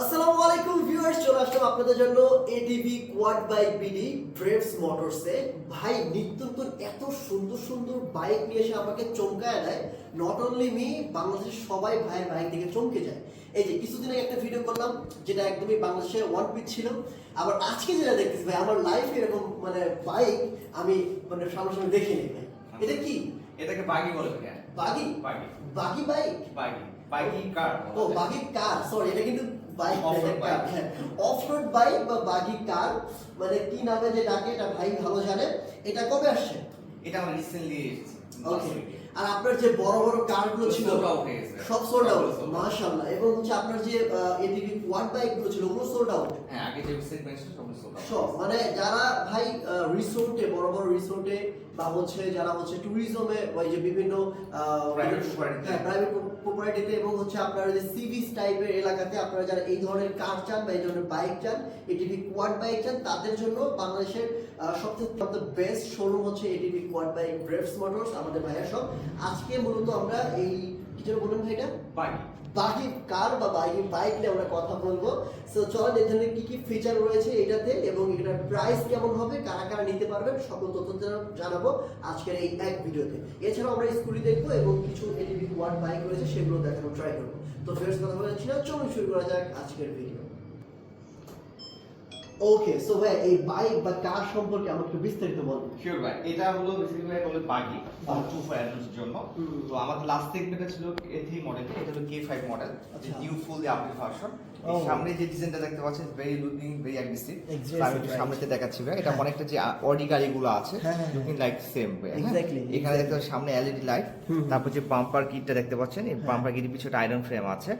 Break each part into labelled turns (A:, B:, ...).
A: আসসালামু আলাইকুম ভিউয়ার্স চলে আসলাম আপনাদের জন্য ATV quad bike BD braves মোটরসে ভাই নিত্য নতুন এত সুন্দর সুন্দর বাইক নিয়ে এসে আমাকে চমকায় দেয়। নট অনলি মি বাংলাদেশের সবাই ভাইয়ের বাইক দেখে চমকে যায়। এই যে কিছুদিন আগে একটা ভিডিও করলাম যেটা একদমই বাংলাদেশে ওয়ান পিচ ছিল। আবার আজকে যেটা দেখতেছি ভাই আমার লাইফে এরকম মানে বাইক আমি মানে সামনাসামনি দেখিনি ভাই। এটা কি?
B: এটাকে বাগি বলে
A: বাগি
B: বাগি
A: বাগি বাইক
B: বাগি বাগি কার
A: ও বাগি কার সরি এটা কিন্তু বাইক অফ রোড বাইক বা বাগি কার মানে কি নামে যে ডাকে এটা ভাই ভালো জানে এটা কবে আসছে
B: এটা আমরা রিসেন্টলি
A: ওকে আর আপনার যে বড় বড় কারগুলো ছিল। সব সোল্ড আউট। মাশাআল্লাহ এবং হচ্ছে আপনার যে এটিভি কোয়াড বাইকগুলো ছিল ওগুলো সোল্ড আউট
B: হ্যাঁ আগে যে সেগমেন্ট ছিল।
A: সব মানে যারা ভাই রিসোর্টে বড় বড় রিসোর্টে বা হচ্ছে যারা হচ্ছে ট্যুরিজমে ওই যে বিভিন্ন
B: property-তে।
A: হ্যাঁ প্রাইভেট প্রপার্টিতে এবং হচ্ছে আপনারা যে সিভিস টাইপের এলাকাতে আপনারা যারা এই ধরনের কার চান বা এই ধরনের বাইক চান এটিভি কোয়াড বাইক চান, তাদের জন্য বাংলাদেশের সবথেকে বেস্ট শোরুম হচ্ছে ATV quad bike braves motors আমাদের ভাইয়া সব আজকে মূলত আমরা এই কি যেন বলুন ভাই
B: এটা
A: বাকি কার বা বাইক বাইক নিয়ে আমরা কথা বলব। সো চলেন এখানে ধরনের কি কি ফিচার রয়েছে এটাতে এবং এটার প্রাইস কেমন হবে কারা কারা নিতে পারবেন সকল তথ্য জানাব আজকের এই এক ভিডিওতে। এছাড়াও আমরা স্কুটি দেখব এবং কিছু এটিভি ওয়ার্ড বাইক রয়েছে সেগুলো দেখানো ট্রাই করব। তো ফেরত কথা বলে চলুন শুরু করা যাক আজকের ভিডিও ওকে সো ভাই এই বাইক বা কার সম্পর্কে আমাকে একটু বিস্তারিত বলুন
B: শিওর ভাই এটা হলো বেসিক্যালি ভাই বলে বাগি। টু ফায়ারের জন্য তো আমাদের লাস্ট সেগমেন্টটা ছিল এথি মডেল এটা হলো K five model. New full update version. সামনে যে ডিজাইনটা দেখতে পাচ্ছেন ভেরি লুকিং ভেরি অ্যাগ্রেসিভ আমি একটু সামনেতে দেখাচ্ছি ভাই এটা
A: হ্যাঁ।
B: অনেকটা যে অডি গাড়িগুলো আছে
A: হ্যাঁ, হ্যাঁ,
B: লুকিং লাইক সেম
A: Exactly,
B: এখানে দেখতে. পাচ্ছেন সামনে এলইডি লাইট তারপর যে বাম্পার কিটটা দেখতে পাচ্ছেন এই বাম্পার কিটের পিছনে আয়রন ফ্রেম আছে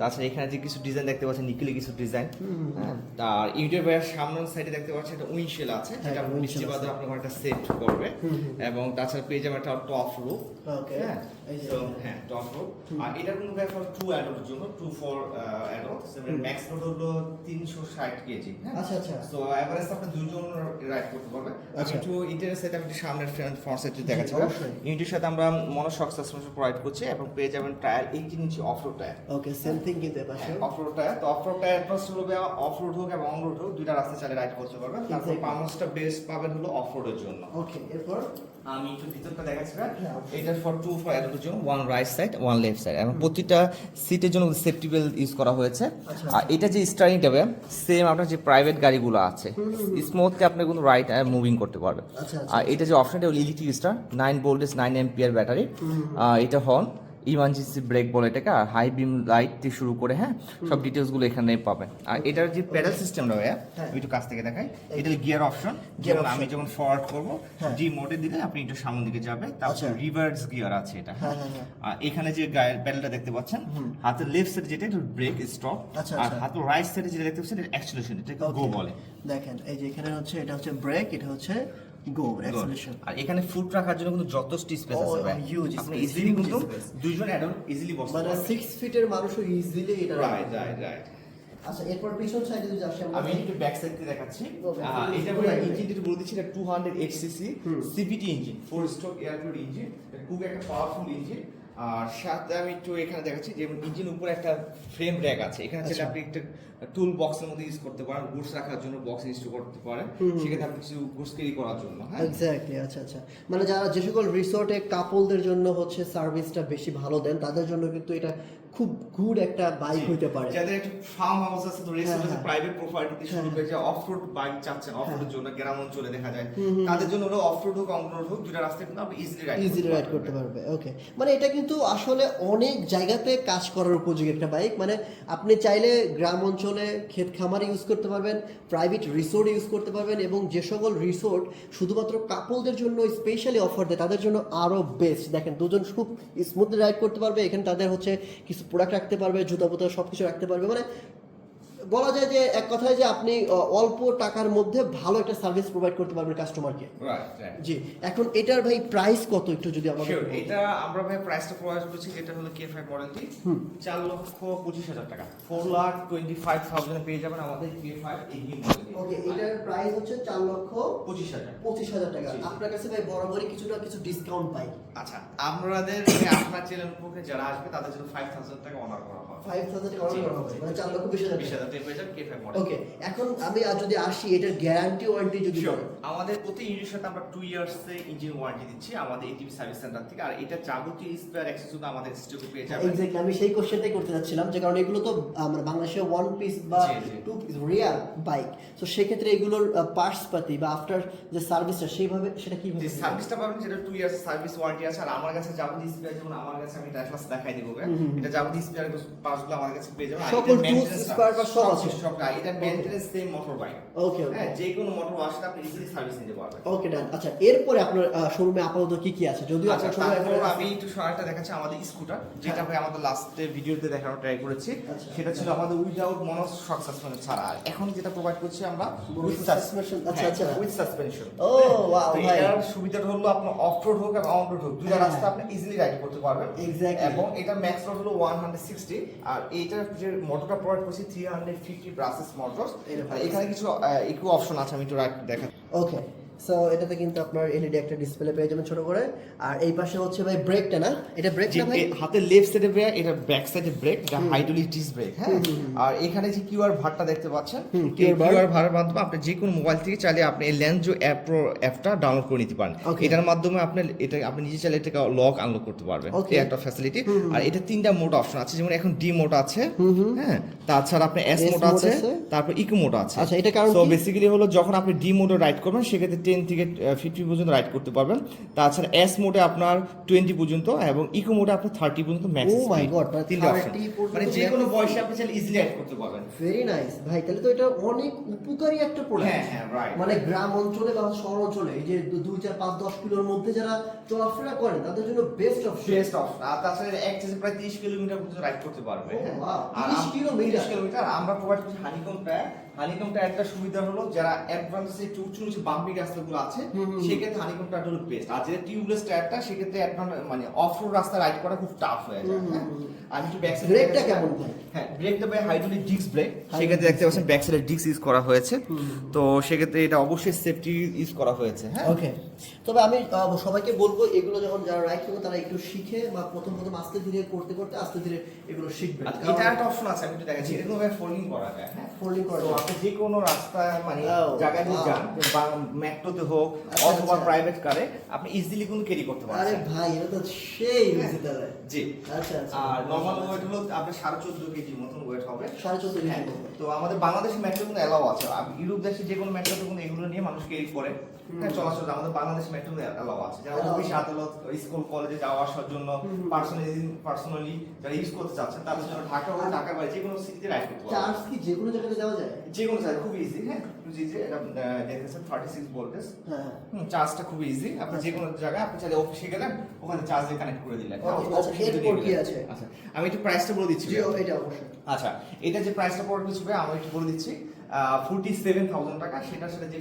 B: তাছাড়া এখানে যে কিছু ডিজাইন দেখতে পাচ্ছেন নিকেলে কিছু ডিজাইন
A: হুম।
B: আর ইউটিউব সামনের সাইডে দেখতে পাচ্ছেন একটা উইন্ডশিল আছে
A: হ্যাঁ,
B: যেটা বাদে আপনার একটা সেট করবে। এবং তাছাড়া পেয়ে যাবেন একটা টপ রুপ
A: ওকে
B: হ্যাঁ।
A: এই
B: হ্যাঁ টপ রুফ আর এটা কোনো ব্যাপার টু অ্যাডোর জন্য two for adult max load হলো তিনশো ষাট কেজি হ্যাঁ?
A: আচ্ছা আচ্ছা।
B: সো এভারেজ আপনি দুজন রাইড করতে পারবে
A: আচ্ছা।
B: একটু ইন্টারের সাথে আমি সামনের ফ্রন্ট ফ্রন্ট সাইডে দেখাচ্ছি ইউনিটের সাথে আমরা মনোশক সাসপেনশন প্রোভাইড করছি এবং পেয়ে যাবেন tyre eighteen inch off road tyre
A: okay same thing কিন্তু পাশে।
B: অফ রোড টায়ার তো অফ রোড টায়ার প্লাস হবে অফ রোড হোক এবং অন রোড হোক দুইটা রাস্তা চালিয়ে রাইড করতে পারবেন। তারপর. বেস্ট পাবেন হলো অফ রোডের জন্য।
A: ওকে এরপর?
B: আমি একটু ভিতরটা দেখাচ্ছি
A: হ্যাঁ।
B: এটা ফর টু ফর অ্যাডোর জন্য one right side one left side এবং প্রতিটা সিটের জন্য সেফটি বেল্ট ইউজ করা হয়েছে।
A: আচ্ছা।
B: আর এটা যে স্টারিং টেবে সেম আপনার যে প্রাইভেট গাড়িগুলো আছে স্মুথলি আপনি কিন্তু রাইট মুভিং করতে পারবেন।
A: আচ্ছা, আচ্ছা।
B: আর এটা যে অপশনটা electric star nine voltage nine ampere battery এটা হর্ন ইমার্জেন্সি ব্রেক বলে এটাকে আর হাই বিম লাইট থেকে শুরু করে হ্যাঁ সব ডিটেলসগুলো এখানে পাবেন আর এটার যে প্যাডেল সিস্টেমটা ভাইয়া
A: হ্যাঁ।
B: আমি একটু কাছ থেকে দেখাই এটা গিয়ার অপশন যেমন। আমি যখন ফরওয়ার্ড করব
A: হ্যাঁ।
B: ডি মোডে দিলে আপনি একটু সামনের দিকে যাবে তারপর
A: আচ্ছা।
B: রিভার্স গিয়ার আছে এটা
A: হ্যাঁ, হ্যাঁ, হ্যাঁ।
B: আর এখানে যে গায়ের প্যাডেলটা দেখতে পাচ্ছেন হাতের লেফট সাইডে যেটা এটা ব্রেক স্টপ
A: আচ্ছা,
B: আর
A: আচ্ছা।
B: হাতের রাইট সাইডে যেটা দেখতে পাচ্ছেন এটা অ্যাক্সিলারেশন এটাকে গো বলে
A: দেখেন এই যে এখানে হচ্ছে এটা হচ্ছে ব্রেক এটা হচ্ছে
B: আর এখানে ফুট রাখার জন্য কিন্তু যথেষ্ট স্পেস
A: Oh,
B: আছে ভাই।
A: huge
B: আপনি ইজিলি কিন্তু দুইজন অ্যাডাল্ট ইজিলি বসতে
A: মানে 6 ফিটের মানুষও ইজিলি এটা
B: রাইট রাইট রাইট
A: আচ্ছা এরপর পিছন সাইডে যদি আসি
B: আমি একটু ব্যাক সাইড থেকে দেখাচ্ছি এটা বলে। ইঞ্জিন যেটা বলে দিচ্ছি এটা টু হান্ড্রেড এইট সিসি
A: হুম।
B: CBT engine four stroke air engine খুব একটা পাওয়ারফুল ইঞ্জিন আর সাথে আমি একটু এখানে দেখাচ্ছি যে ইঞ্জিন উপরে একটা ফ্রেম র্যাক আছে। এখানে যেটা
A: আচ্ছা।
B: আপনি একটা টুল বক্সের মধ্যে ইউজ করতে পারেন গুডস রাখার জন্য বক্স ইউজ করতে পারেন।
A: সেখানে
B: সেক্ষেত্রে আপনি কিছু গুডস ক্যারি করার জন্য হ্যাঁ?
A: এক্স্যাক্টলি আচ্ছা আচ্ছা। মানে যারা যে সকল রিসোর্টে কাপলদের জন্য হচ্ছে সার্ভিসটা বেশি ভালো দেন তাদের জন্য কিন্তু এটা খুব গুড একটা বাইক হইতে পারে।
B: যাদের একটু ফার্ম হাউস আছে তো রেস্ট
A: হ্যাঁ,
B: আছে
A: হ্যাঁ।
B: প্রাইভেট প্রপার্টিতে শুরু
A: হ্যাঁ,
B: করে যে অফ রোড বাইক চাচ্ছেন অফ রোডের জন্য গ্রাম অঞ্চলে দেখা যায়। তাদের জন্য হলো অফ রোড হোক অন রোড হোক দুইটা রাস্তায় কিন্তু আপনি ইজিলি রাইড
A: ইজিলি রাইড করতে পারবে ওকে মানে এটা কিন্তু আসলে অনেক জায়গাতে কাজ করার উপযোগী একটা বাইক মানে আপনি চাইলে গ্রাম অঞ্চলে ক্ষেত খামারে ইউজ করতে পারবেন প্রাইভেট রিসোর্ট ইউজ করতে পারবেন এবং যে সকল রিসোর্ট শুধুমাত্র কাপলদের জন্য স্পেশালি অফার দেয় তাদের জন্য আরও বেস্ট দেখেন দুজন খুব স্মুথলি রাইড করতে পারবে এখানে তাদের হচ্ছে কিছু প্রোডাক্ট রাখতে পারবে জুতা পুতা সব কিছু রাখতে পারবে মানে বলা যায় যে এক কথায় যে আপনি অল্প টাকার মধ্যে ভালো একটা সার্ভিস প্রোভাইড করতে পারবেন কাস্টমারকে জি এখন এটার ভাই প্রাইস কত একটু যদি আমাদের
B: এটা আমরা ভাই প্রাইসটা প্রোভাইড করছি যেটা হলো কে ফাইভ মডেলটি চার লক্ষ পঁচিশ হাজার টাকা। Four lakh twenty five thousand পেয়ে যাবেন আমাদের কে ফাইভ এইটিন
A: ওকে এটার প্রাইস হচ্ছে চার লক্ষ
B: পঁচিশ হাজার
A: পঁচিশ হাজার টাকা। আপনার কাছে ভাই বরাবরই কিছুটা কিছু ডিসকাউন্ট পাই।
B: আচ্ছা আমাদের আপনার চ্যানেল পক্ষে যারা আসবে তাদের জন্য ফাইভ থাউজেন্ড টাকা অনার করা হবে।
A: ফাইভ থাউজেন্ড টাকা অর্ডার করা হবে মানে চার লক্ষ বিশ হাজার
B: বিশ হাজার টেম্পারেচার কে ফাইভ মডেল
A: ওকে এখন আমি যদি আসি এটার গ্যারান্টি ওয়ারেন্টি যদি
B: আমাদের প্রতি সাথে আমরা টু ইয়ার্স ইঞ্জিন ওয়ারেন্টি দিচ্ছি আমাদের এটিভি সার্ভিস সেন্টার থেকে। আর এটা যাবতীয় স্পেয়ার অ্যাক্সেস আমাদের স্টকে পেয়ে যাবেন।
A: এক্স্যাক্টলি আমি সেই কোশ্চেনটাই করতে যাচ্ছিলাম যে কারণ এগুলো তো আমরা বাংলাদেশে ওয়ান পিস বা। টু পিস রিয়াল বাইক তো সেক্ষেত্রে এগুলোর পার্টস পাতি বা আফটার যে সার্ভিসটা সেইভাবে সেটা কীভাবে
B: সার্ভিসটা পাবেন যেটা টু ইয়ার্স সার্ভিস ওয়ারেন্টি আছে। আর আমার কাছে যাবতীয় স্পেয়ার যেমন আমার কাছে আমি এটা দেখাই দিব এটা যাবতীয় স্পেয়ার পার্টসগুলো আমার কাছে পেয়ে যাবেন।
A: সকল
B: টা-
A: spare parts সব আছে।
B: সব এটা maintenance same motor bike
A: okay okay
B: হ্যাঁ যে কোনো মোটর আসলে আপনি ইজিলি সার্ভিস নিতে পারবেন।
A: ওকে ডান আচ্ছা এরপরে আপনার শোরুমে আপাতত কি কি আছে? যদিও
B: আচ্ছা,
A: আপনার শোরুমে
B: আমি একটু সহায়তা দেখাচ্ছি আমাদের স্কুটার যেটা আমি আমাদের লাস্টে ভিডিওতে দেখানোর ট্রাই করেছি।
A: আচ্ছা।
B: সেটা ছিল আমাদের উইদাউট মনো শক সাসপেনশন ছাড়া। আর এখন যেটা প্রোভাইড করছি আমরা উইথ
A: suspension, আচ্ছা, আচ্ছা।
B: উইথ সাসপেনশন
A: ও ওয়াও ভাই।
B: এটার সুবিধাটা হলো আপনার অফ রোড হোক এবং অন রোড হোক
A: হ্যাঁ।
B: রাস্তা আপনি ইজিলি রাইড করতে পারবেন. এবং এটা ম্যাক্স রোড হলো 160 আর এইটার যে মোটরটা প্রোভাইড করছি 350 ব্রাসেস মোটর এখানে কিছু ইকো অপশন আছে আমি একটু দেখা
A: ওকে সো এটাতে কিন্তু আপনার এলইডি একটা ডিসপ্লে পেয়ে যাবেন ছোট করে। আর এই পাশে হচ্ছে ভাই ব্রেকটা না? এটা ব্রেক
B: যে
A: না ভাই?
B: হাতের লেফট সাইডে ব্রেক এটা ব্যাক সাইডে ব্রেক এটা হাইড্রোলিক ডিস্ক ব্রেক হ্যাঁ? আর এখানে যে কিউআর ভারটা দেখতে পাচ্ছেন। কিউআর ভারের মাধ্যমে আপনি যে কোনো মোবাইল থেকে চাইলে আপনি এই ল্যান্সো অ্যাপ প্রো অ্যাপটা ডাউনলোড করে নিতে পারেন। এটার মাধ্যমে আপনি এটা আপনি নিজে চাইলে এটাকে লক আনলক করতে পারবেন. এই একটা ফ্যাসিলিটি আর এটা তিনটা মোড অপশন আছে যেমন এখন ডি মোড আছে হ্যাঁ? তাছাড়া আপনি এস মোড আছে। তারপর ইকো মোড আছে।
A: আচ্ছা, এটা কারণ কি?
B: বেসিক্যালি হলো যখন আপনি ডি মোডে রাইড করবেন সেক্ষেত্রে টেন থেকে ফিফটি পর্যন্ত রাইড করতে পারবেন। তাছাড়া এস মোডে আপনার টোয়েন্টি পর্যন্ত এবং ইকো মোডে আপনার থার্টি পর্যন্ত ম্যাক্স
A: Oh my God, মানে
B: তিনটা
A: 30
B: অপশন মানে যে কোনো বয়সে আপনি চাইলে ইজিলি রাইড করতে পারবেন।
A: ভেরি নাইস ভাই তাহলে তো এটা অনেক উপকারী একটা প্রোডাক্ট
B: হ্যাঁ, হ্যাঁ, right.
A: মানে গ্রাম অঞ্চলে বা শহর অঞ্চলে এই যে দুই চার পাঁচ দশ কিলোর মধ্যে যারা চলাফেরা করেন তাদের জন্য বেস্ট অপশন
B: বেস্ট অপশন আর তাছাড়া এক প্রায় তিরিশ কিলোমিটার পর্যন্ত রাইড করতে পারবে।
A: Oh,
B: আর
A: 30
B: আম-
A: কিলোমিটার?
B: 30 কিলোমিটার। আর আমরা প্রোভাইড করছি হানিকম টায়ার হানিকম টায়ার একটা সুবিধা হলো যারা অ্যাডভান্স যে উঁচু নিচু বাম্পি রাস্তাগুলো আছে সেক্ষেত্রে হানিকমটা হলো বেস্ট আর যেটা টিউবলেস টায়ারটা সেক্ষেত্রে অ্যাডভান্স মানে অফ রোড রাস্তা রাইড করা খুব টাফ হয়ে যায় হ্যাঁ। আমি একটু ব্যাক
A: ব্রেকটা কেমন ভাই?
B: হ্যাঁ ব্রেকটা ভাই হাইড্রোলিক ডিস্ক ব্রেক সেক্ষেত্রে দেখতে পাচ্ছেন ব্যাক সাইডে ডিস্ক ইউজ করা হয়েছে। তো সেক্ষেত্রে এটা অবশ্যই সেফটি ইউজ করা হয়েছে হ্যাঁ?
A: ওকে তবে আমি সবাইকে বলব এগুলো যখন যারা রাইড করবে তারা একটু শিখে বা প্রথম প্রথম আস্তে ধীরে করতে করতে আস্তে ধীরে এগুলো শিখবে।
B: আচ্ছা, এটা একটা অপশন আছে আমি একটু দেখাচ্ছি। এটা কিন্তু ফোল্ডিং করা যায় হ্যাঁ?
A: করা যায়।
B: আপনি যে কোনো রাস্তা মানে
A: Oh,
B: জায়গায় যদি যান বা মেট্রোতে হোক
A: আচ্ছা,
B: অথবা
A: আচ্ছা।
B: প্রাইভেট কারে আপনি ইজিলি কিন্তু ক্যারি করতে
A: আরে ভাই এটা তো সেই। ইজি
B: জি।
A: আচ্ছা।
B: আর নর্মাল ওয়েট হলো আপনার সাড়ে চোদ্দ কেজি মতন ওয়েট হবে।
A: সাড়ে চোদ্দ কেজি
B: হ্যাঁ, তো আমাদের বাংলাদেশে মেট্রো কিন্তু অ্যালাউ আছে। ইউরোপ দেশে যে কোনো মেট্রোতে কিন্তু এগুলো নিয়ে মানুষ ক্যারি করে। হ্যাঁ চলাচল আমাদের বাংলাদেশ মেট্রো অ্যালাউ আছে। যারা অফিস আদালত স্কুল কলেজে যাওয়া আসার জন্য পার্সোনালি পার্সোনালি যারা ইউজ করতে চাচ্ছেন তাদের জন্য ঢাকা হোক ঢাকার বাইরে যে কোনো সিটিতে রাইড করতে
A: চার্জ কি যে কোনো জায়গায় দেওয়া যায়?
B: যে কোনো জায়গায় খুব ইজি হ্যাঁ ইজি এটা দেখতেছেন থার্টি সিক্স ভোল্টেজ
A: হ্যাঁ
B: হুম চার্জটা খুব ইজি আপনি যে কোনো জায়গায় আপনি চাইলে অফিসে গেলেন ওখানে চার্জ কানেক্ট করে দিলেন।
A: আচ্ছা,
B: আমি একটু প্রাইসটা বলে দিচ্ছি
A: জি এটা অবশ্যই।
B: আচ্ছা এটা যে প্রাইসটা পড়বে কিছু আমি একটু বলে দিচ্ছি। ফোরটি সেভেন থাউজেন্ড টাকা। সেটার সাথে যে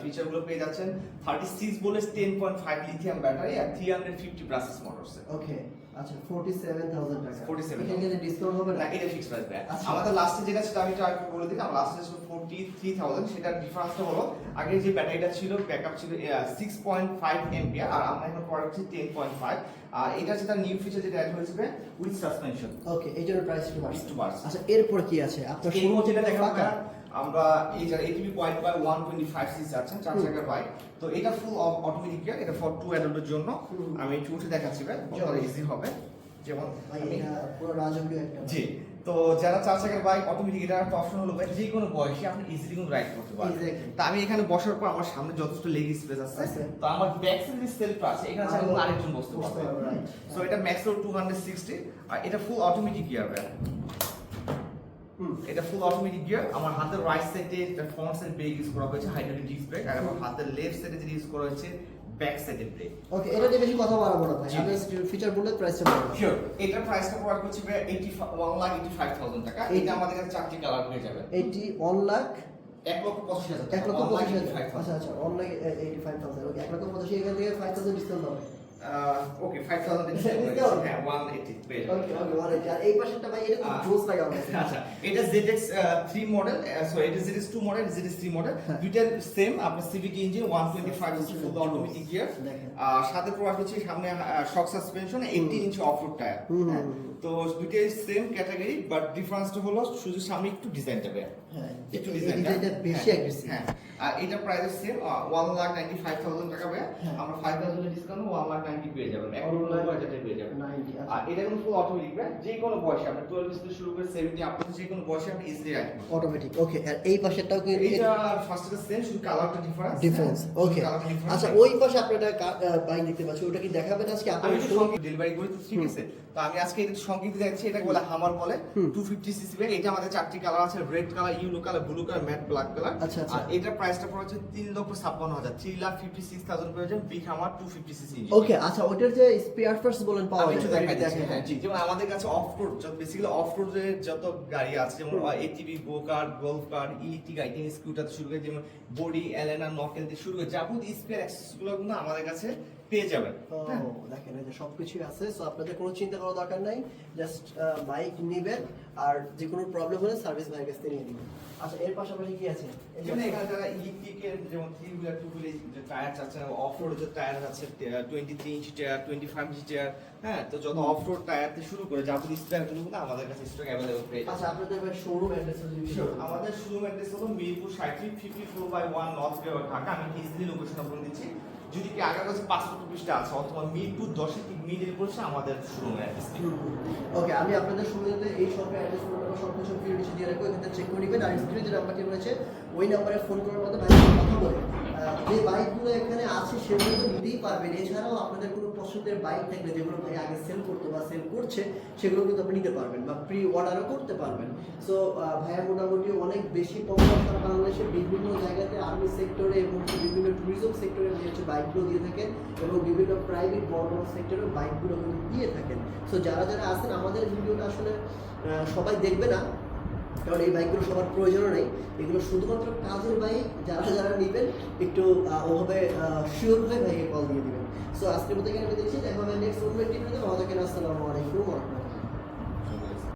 B: ফিচারগুলো পেয়ে যাচ্ছেন থার্টি সিক্স বলে ten point five lithium battery আর three hundred fifty brushes motors
A: okay আচ্ছা 47000 টাকা।
B: 47,000
A: এখানে ডিসকাউন্ট হবে
B: না।
A: না
B: এটা ফিক্স প্রাইস ভাই। আমাদের লাস্টে যেটা ছিল আমি আগে বলে দিই লাস্টে ছিল ফোরটি থ্রি থাউজেন্ড সেটার ডিফারেন্সটা হলো আগে যে ব্যাটারিটা ছিল ব্যাকআপ ছিল সিক্স পয়েন্ট ফাইভ এমপিআর আর আমরা এখন পড়া টেন পয়েন্ট ফাইভ আর এটা যেটা নিউ ফিচার যেটা অ্যাড হয়েছে উইথ সাসপেনশন
A: ওকে এইটার প্রাইস বাড়ছে আচ্ছা এরপর কি আছে? আপনার শুরু
B: যেটা? আমরা এই যে ATV point by one twenty five six আছেন চার চাকার বাইক তো এটা ফুল অটোমেটিক গিয়ার এটা ফর টু অ্যাডাল্টের জন্য। আমি একটু উঠে দেখাচ্ছি ভাই। ইজি হবে। যেমন
A: পুরো রাজকীয় একটা
B: জি তো যারা চার চাকার বাইক অটোমেটিক এটা একটা অপশন হলো ভাই যে কোনো বয়সে আপনি ইজিলি কিন্তু রাইড করতে পারবেন. তো আমি এখানে বসার পর আমার সামনে যথেষ্ট লেগ স্পেস আছে।
A: আছে।
B: তো আমার ব্যাক সাইডে যে সেলফটা আছে এখানে চাইলে
A: আরও
B: আরেকজন বসতে পারবে। সো এটা ম্যাক্স টু হান্ড্রেড সিক্সটি আর এটা ফুল অটোমেটিক গিয়ার ভাই। এটা ফুল অটোমেটিক গিয়ার আমার হাতের রাইট সাইডে এটা ফ্রন্ট সাইড ব্রেক ইউজ করা হয়েছে হাইড্রোলিক ডিস্ক ব্রেক আর আমার হাতের লেফট সাইডে যেটা ইউজ করা হয়েছে ব্যাক সাইডে ব্রেক
A: ওকে এটা নিয়ে বেশি কথা বাড়াবো না ভাই। আমি ফিচার বললে প্রাইসটা বলব
B: শিওর এটার প্রাইসটা পড়া প্রায় eighty lakh eighty five thousand টাকা। এটা আমাদের কাছে চারটি কালার হয়ে যাবে
A: এইটি ওয়ান লাখ
B: এক লক্ষ পঁচাশি হাজার
A: এক লক্ষ পঁচিশ হাজার। আচ্ছা আচ্ছা one lakh eighty five thousand okay এক লক্ষ পঁচাশি এখান থেকে ফাইভ থাউজেন্ড ডিসকাউন্ট হবে।
B: ওকে হ্যাঁ পেয়ে
A: ওকে ওকে আর এই পাশেরটা ভাই এটা খুব জোস লাগে আমার কাছে।
B: আচ্ছা এটা ZX থ্রি মডেল সরি এটা ZX two model ZX three model
A: হ্যাঁ।
B: সেম আপনার civic engine one twenty five inch full automatic gear
A: দেখেন।
B: সাথে প্রোভাইড হচ্ছে সামনে shock suspension eighteen inch off road tyre
A: হুম, হুম, হুম।
B: তো দুইটাই সেম ক্যাটাগরি বাট ডিফারেন্সটা হলো শুধু সামনে একটু ডিজাইনটা
A: হ্যাঁ
B: একটু ডিজাইনটা
A: বেশি অ্যাগ্রেসিভ
B: হ্যাঁ আর এটা প্রাইস সেম টাকা
A: হ্যাঁ।
B: আমরা five thousand discount one lakh ninety পেয়ে যাবেন এক লক্ষ পেয়ে যাবেন।
A: 90 আচ্ছা।
B: আর এটা কিন্তু ফুল অটোমেটিক ব্যাগ যে কোনো বয়সে আপনি টুয়েলভ থেকে শুরু করে সেভেন্টি আপনার যে কোনো বয়সে আপনি ইজিলি রাখতে পারবেন।
A: অটোমেটিক ওকে আর এই পাশেরটাও কিন্তু
B: এইটা ফার্স্টে সেম শুধু কালারটা ডিফারেন্স
A: ডিফারেন্স ওকে আচ্ছা ওই পাশে আপনি একটা বাইক দেখতে পাচ্ছি ওটা কি দেখাবেন আজকে?
B: একটু সঙ্গে ডেলিভারি করি ঠিক আছে? তো আমি আজকে এটা সংগীত যাচ্ছি এটা বলে হামার বলে।
A: হুম।
B: 250 সিসি ব্যাগ এটা আমাদের চারটি কালার আছে red colour yellow colour blue colour matte black colour
A: আচ্ছা।
B: আর এটা প্রাইসটা পড়ে হচ্ছে 3 লক্ষ 56 হাজার। 3 লাখ 56 থাউজেন্ড পেয়ে যাবেন বিগ হামার 250 সিসি
A: ওকে আচ্ছা ওটার যে স্পেয়ার পার্টস বলেন পাওয়া
B: একটু
A: যায়
B: দেখাই দিচ্ছি
A: দেখেন।
B: হ্যাঁ জি যেমন আমাদের কাছে অফ রোড যত বেসিক্যালি অফ রোডের যত গাড়ি আছে যেমন ATV go car golf car electric item scooter শুরু করে যেমন বডি এলেনা নকেল থেকে শুরু করে যাবতীয় স্পেয়ার অ্যাক্সেসগুলো কিন্তু আমাদের কাছে পেয়ে যাবেন।
A: দেখেন এই যে সবকিছুই আছে সো আপনাদের কোনো চিন্তা করার দরকার নাই জাস্ট বাইক নেবেন আর যে কোনো প্রবলেম হলে সার্ভিস ভাইয়ের কাছ থেকে নিয়ে নেবেন। আচ্ছা এর পাশাপাশি কি আছে?
B: যেমন এখানে যারা ইলেকট্রিকের যেমন থ্রি হুইলার টু হুইলার যে টায়ার আছে অফ রোড যে টায়ার আছে twenty three inch tyre twenty five inch tyre হ্যাঁ? তো যত অফ রোড টায়ার থেকে শুরু করে যাবতীয় স্পেয়ারগুলো কিন্তু আমাদের কাছে স্টক অ্যাভেলেবল পেয়ে
A: আচ্ছা আপনাদের শোরুম অ্যাড্রেস
B: আমাদের শোরুম অ্যাড্রেস হলো Mirpur fifty four by one north Dhaka. আমি ইজিলি লোকেশনটা বলে দিচ্ছি। যদি কি কাছে পাসপোর্ট অফিসটা আছে, অথবা মিরপুর দশে ঠিক মিডিল পড়ছে আমাদের অ্যাড্রেস
A: ওকে আমি আপনাদের সুবিধাতে এই অ্যাড্রেস সব কিছু ভিডিও দিয়ে রাখব এখানে চেক করে নেবেন। আর স্ক্রিনে যে নাম্বারটি রয়েছে, ওই নাম্বারে ফোন করার মধ্যে ভাই কথা বলে। যে বাইকগুলো এখানে আছে, সেগুলো তো নিতেই পারবেন। এছাড়াও আপনাদের কোনো পছন্দের বাইক থাকলে, যেগুলো ভাই আগে সেল করতো বা সেল করছে, সেগুলো কিন্তু আপনি নিতে পারবেন বা প্রি অর্ডারও করতে পারবেন। সো ভাইয়া মোটামুটি অনেক বেশি পপুলার বাংলাদেশের বিভিন্ন জায়গাতে আর্মি সেক্টরে এবং বিভিন্ন ট্যুরিজম সেক্টরে বাইকগুলো দিয়ে থাকেন এবং বিভিন্ন প্রাইভেট বড় বড় সেক্টরে বাইকগুলো কিন্তু দিয়ে থাকেন। সো যারা যারা আছেন, আমাদের ভিডিওটা আসলে সবাই দেখবে না, কারণ এই বাইকগুলো সবার প্রয়োজনও নেই। এগুলো শুধুমাত্র কাজের বাইক, যারা যারা নেবেন, একটু ওভাবে শিওর হয়ে ভাইকে কল দিয়ে দিবেন। সো আজকের মতো এখানে দেখছি দেখা হবে নেক্সট অন্য